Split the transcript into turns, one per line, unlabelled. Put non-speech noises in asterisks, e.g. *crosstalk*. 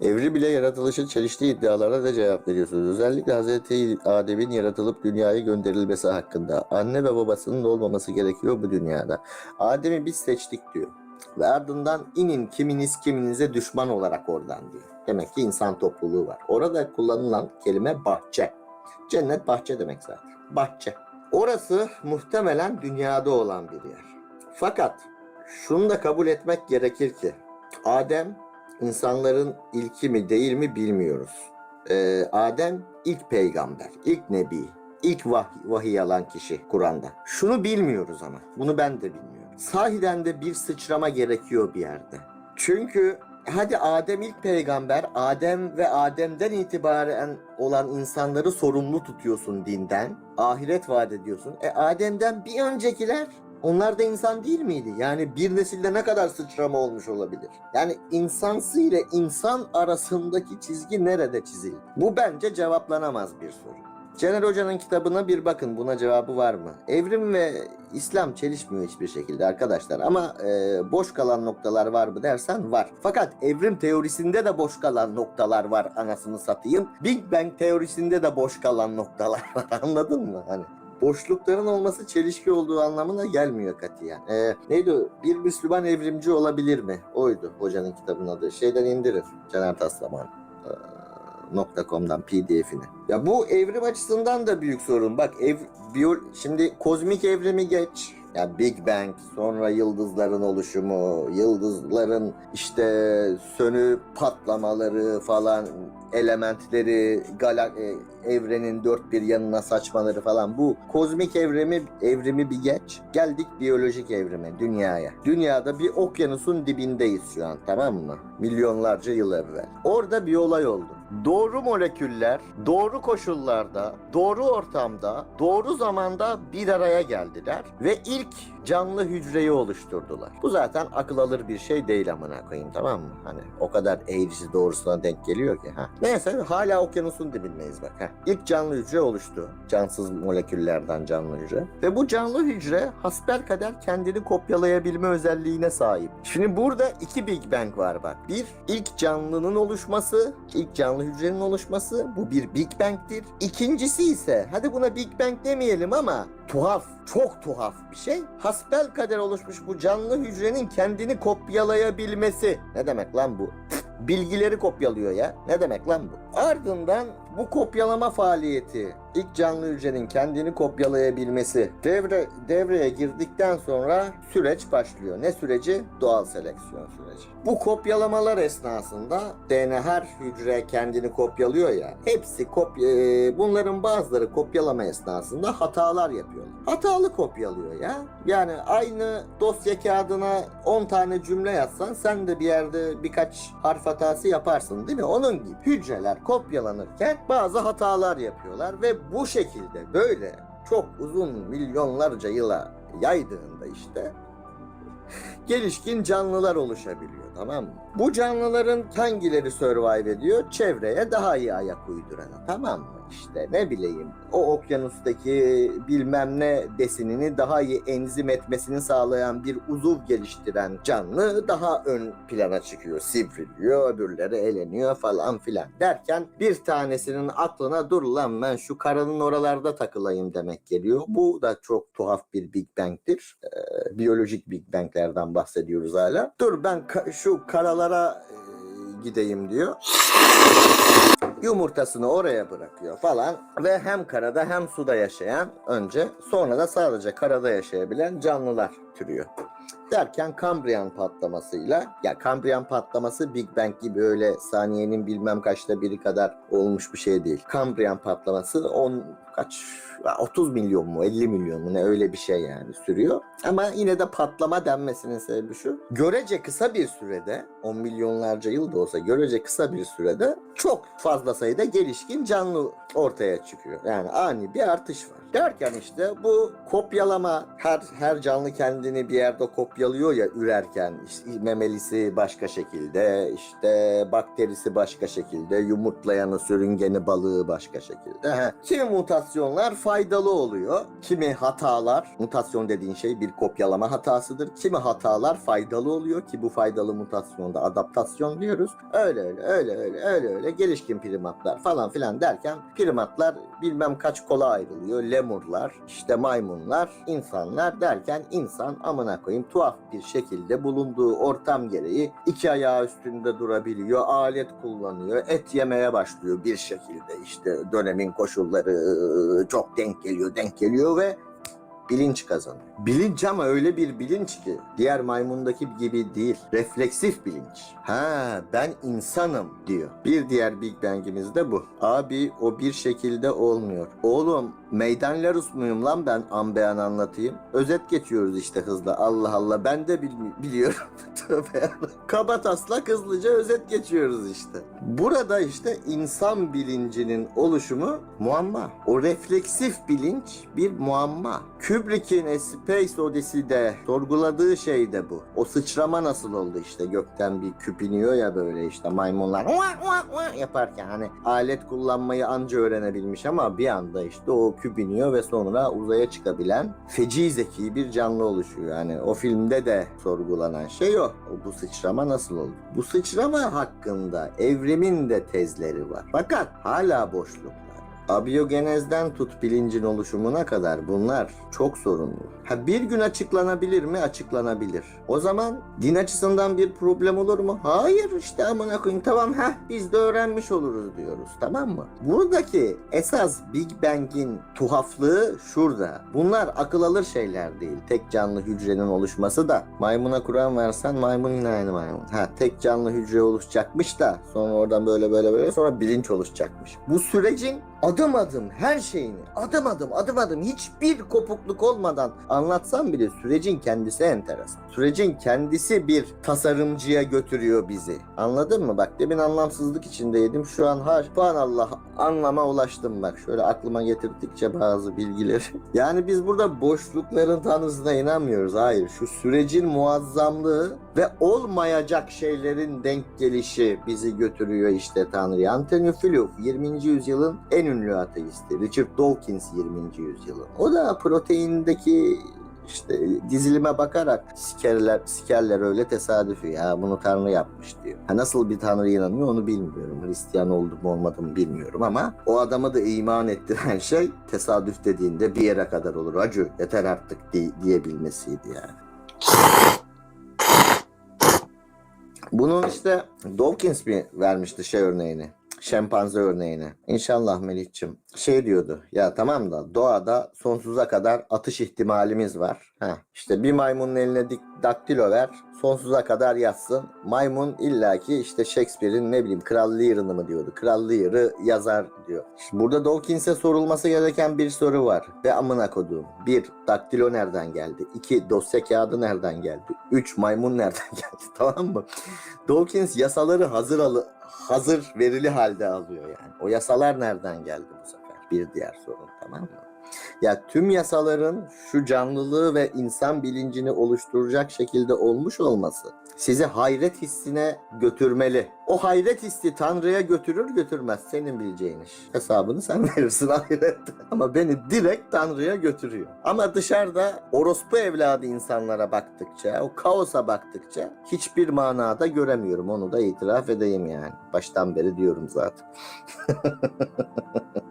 Evrim ile yaratılışın çeliştiği iddialara da cevap veriyorsunuz. Özellikle Hz. Adem'in yaratılıp dünyaya gönderilmesi hakkında. Anne ve babasının olmaması gerekiyor bu dünyada. Adem'i biz seçtik diyor. Ve ardından inin kiminiz kiminize düşman olarak oradan diyor. Demek ki insan topluluğu var. Orada kullanılan kelime bahçe. Cennet bahçe demek zaten. Bahçe. Orası muhtemelen dünyada olan bir yer. Fakat şunu da kabul etmek gerekir ki Adem insanların ilki mi değil mi bilmiyoruz. Ee, Adem ilk peygamber, ilk nebi, ilk vahiy, vahiy alan kişi Kur'an'da. Şunu bilmiyoruz ama, bunu ben de bilmiyorum. Sahiden de bir sıçrama gerekiyor bir yerde. Çünkü hadi Adem ilk peygamber, Adem ve Adem'den itibaren olan insanları sorumlu tutuyorsun dinden, ahiret vaat ediyorsun. E Adem'den bir öncekiler onlar da insan değil miydi? Yani bir nesilde ne kadar sıçrama olmuş olabilir? Yani insansı ile insan arasındaki çizgi nerede çizildi? Bu bence cevaplanamaz bir soru. Cener Hoca'nın kitabına bir bakın buna cevabı var mı? Evrim ve İslam çelişmiyor hiçbir şekilde arkadaşlar ama e, boş kalan noktalar var mı dersen var. Fakat evrim teorisinde de boş kalan noktalar var anasını satayım. Big Bang teorisinde de boş kalan noktalar var *laughs* anladın mı? Hani boşlukların olması çelişki olduğu anlamına gelmiyor katiyen. Ee, neydi o? Bir Müslüman evrimci olabilir mi? Oydu hocanın kitabının adı. Şeyden indirir. Caner Taslaman. Ee, .com'dan pdf'ini. Ya bu evrim açısından da büyük sorun. Bak ev biyo, şimdi kozmik evrimi geç. Ya Big Bang, sonra yıldızların oluşumu, yıldızların işte sönüp patlamaları falan, elementleri, gala, e, evrenin dört bir yanına saçmaları falan bu kozmik evrimi evrimi bir geç. Geldik biyolojik evrime, dünyaya. Dünyada bir okyanusun dibindeyiz şu an tamam mı? Milyonlarca yıl evvel. Orada bir olay oldu. Doğru moleküller, doğru koşullarda, doğru ortamda, doğru zamanda bir araya geldiler ve ilk canlı hücreyi oluşturdular. Bu zaten akıl alır bir şey değil amına koyayım tamam mı? Hani o kadar eğrisi doğrusuna denk geliyor ki. Ha. Neyse hala okyanusun dibindeyiz bak. Ha. İlk canlı hücre oluştu. Cansız moleküllerden canlı hücre. Ve bu canlı hücre hasbelkader kendini kopyalayabilme özelliğine sahip. Şimdi burada iki Big Bang var bak. Bir, ilk canlının oluşması, ilk canlı hücrenin oluşması. Bu bir Big Bang'tir. İkincisi ise, hadi buna Big Bang demeyelim ama tuhaf, çok tuhaf bir şey. Hasbelkader oluşmuş bu canlı hücrenin kendini kopyalayabilmesi. Ne demek lan bu? bilgileri kopyalıyor ya. Ne demek lan bu? Ardından bu kopyalama faaliyeti ilk canlı hücrenin kendini kopyalayabilmesi devre devreye girdikten sonra süreç başlıyor. Ne süreci? Doğal seleksiyon süreci. Bu kopyalamalar esnasında DNA her hücre kendini kopyalıyor ya. Hepsi kopya e, bunların bazıları kopyalama esnasında hatalar yapıyorlar. Hatalı kopyalıyor ya. Yani aynı dosya kağıdına 10 tane cümle yazsan sen de bir yerde birkaç harf hatası yaparsın değil mi? Onun gibi hücreler kopyalanırken bazı hatalar yapıyorlar ve bu şekilde böyle çok uzun milyonlarca yıla yaydığında işte gelişkin canlılar oluşabiliyor tamam mı? Bu canlıların hangileri survive ediyor? Çevreye daha iyi ayak uyduran tamam mı? İşte ne bileyim o okyanustaki bilmem ne besinini daha iyi enzim etmesini sağlayan bir uzuv geliştiren canlı daha ön plana çıkıyor. Sivriliyor, öbürleri eleniyor falan filan derken bir tanesinin aklına dur lan ben şu karanın oralarda takılayım demek geliyor. Bu da çok tuhaf bir Big Bang'tir. Ee, biyolojik Big Bang'lerden bahsediyoruz hala. Dur ben ka- şu karalara e, gideyim diyor yumurtasını oraya bırakıyor falan ve hem karada hem suda yaşayan önce sonra da sadece karada yaşayabilen canlılar türüyor. Derken Kambriyan patlamasıyla ya Kambriyan patlaması Big Bang gibi öyle saniyenin bilmem kaçta biri kadar olmuş bir şey değil. Kambriyan patlaması 10 kaç 30 milyon mu 50 milyon mu ne öyle bir şey yani sürüyor. Ama yine de patlama denmesinin sebebi şu. Görece kısa bir sürede 10 milyonlarca yıl da olsa görece kısa bir sürede çok fazla sayıda gelişkin canlı ortaya çıkıyor. Yani ani bir artış var. Derken işte bu kopyalama her her canlı kendini bir yerde kopyalıyor ya ürerken işte memelisi başka şekilde işte bakterisi başka şekilde yumurtlayanı sürüngeni balığı başka şekilde. Kimi mutasyonlar faydalı oluyor. Kimi hatalar mutasyon dediğin şey bir kopyalama hatasıdır. Kimi hatalar faydalı oluyor ki bu faydalı mutasyonda adaptasyon diyoruz. Öyle öyle öyle öyle öyle öyle gelişkin primatlar falan filan derken primatlar bilmem kaç kola ayrılıyor. Lemurlar, işte maymunlar, insanlar derken insan amına koyayım tuhaf bir şekilde bulunduğu ortam gereği iki ayağı üstünde durabiliyor, alet kullanıyor, et yemeye başlıyor bir şekilde. İşte dönemin koşulları çok denk geliyor, denk geliyor ve bilinç kazanıyor. Bilinç ama öyle bir bilinç ki diğer maymundaki gibi değil. Refleksif bilinç. Ha ben insanım diyor. Bir diğer Big Bang'imiz de bu. Abi o bir şekilde olmuyor. Oğlum meydan Larus muyum lan ben ambeyan anlatayım. Özet geçiyoruz işte hızla. Allah Allah ben de bil- biliyorum. *laughs* Tövbe. Kaba taslak hızlıca özet geçiyoruz işte. Burada işte insan bilincinin oluşumu muamma. O refleksif bilinç bir muamma. Kubrick'in Space Odyssey'de sorguladığı şey de bu. O sıçrama nasıl oldu işte gökten bir küp iniyor ya böyle işte maymunlar yaparken hani alet kullanmayı anca öğrenebilmiş ama bir anda işte o küp iniyor ve sonra uzaya çıkabilen feci zeki bir canlı oluşuyor. Yani o filmde de sorgulanan şey o. bu sıçrama nasıl oldu? Bu sıçrama hakkında evrimin de tezleri var. Fakat hala boşluklar. Abiyogenezden tut bilincin oluşumuna kadar bunlar çok sorunlu. Ha bir gün açıklanabilir mi? Açıklanabilir. O zaman din açısından bir problem olur mu? Hayır işte amına koyayım tamam ha biz de öğrenmiş oluruz diyoruz tamam mı? Buradaki esas Big Bang'in tuhaflığı şurada. Bunlar akıl alır şeyler değil. Tek canlı hücrenin oluşması da maymuna Kur'an versen maymun yine aynı maymun. Ha tek canlı hücre oluşacakmış da sonra oradan böyle böyle böyle sonra bilinç oluşacakmış. Bu sürecin adım adım her şeyini adım adım adım adım hiçbir kopukluk olmadan anlatsam bile sürecin kendisi enteresan. Sürecin kendisi bir tasarımcıya götürüyor bizi. Anladın mı? Bak demin anlamsızlık içindeydim. Şu an Allah anlama ulaştım bak. Şöyle aklıma getirdikçe bazı bilgileri. *laughs* Yani biz burada boşlukların tanrısına inanmıyoruz. Hayır. Şu sürecin muazzamlığı ve olmayacak şeylerin denk gelişi bizi götürüyor işte Tanrı'ya. Antonio Filov 20. yüzyılın en ünlü ateisti. Richard Dawkins 20. yüzyılın. O da proteindeki işte dizilime bakarak sikerler, sikerler öyle tesadüfi ya bunu Tanrı yapmış diyor. Ha, nasıl bir Tanrı inanıyor onu bilmiyorum. Hristiyan oldum olmadım bilmiyorum ama o adamı da iman ettiren şey tesadüf dediğinde bir yere kadar olur. Acı yeter artık di- diyebilmesiydi yani. Bunun işte Dawkins mi vermişti şey örneğini? Şempanze örneğini. İnşallah Melih'cim. Şey diyordu. Ya tamam da doğada sonsuza kadar atış ihtimalimiz var. Ha, işte bir maymunun eline dik- daktilo ver. Sonsuza kadar yatsın. Maymun illaki işte Shakespeare'in ne bileyim Kral Lear'ını mı diyordu. Kral Lear'ı yazar diyor. Şimdi burada Dawkins'e sorulması gereken bir soru var. Ve amına koduğum. Bir, daktilo nereden geldi? İki, dosya kağıdı nereden geldi? Üç, maymun nereden *laughs* geldi? Tamam mı? Dawkins yasaları hazır alı hazır verili halde alıyor yani. O yasalar nereden geldi bu sefer? Bir diğer sorun tamam mı? Ya tüm yasaların şu canlılığı ve insan bilincini oluşturacak şekilde olmuş olması sizi hayret hissine götürmeli. O hayret hissi Tanrı'ya götürür götürmez senin bileceğin iş. Hesabını sen *laughs* verirsin ahirette. Ama beni direkt Tanrı'ya götürüyor. Ama dışarıda orospu evladı insanlara baktıkça, o kaosa baktıkça hiçbir manada göremiyorum. Onu da itiraf edeyim yani. Baştan beri diyorum zaten. *laughs*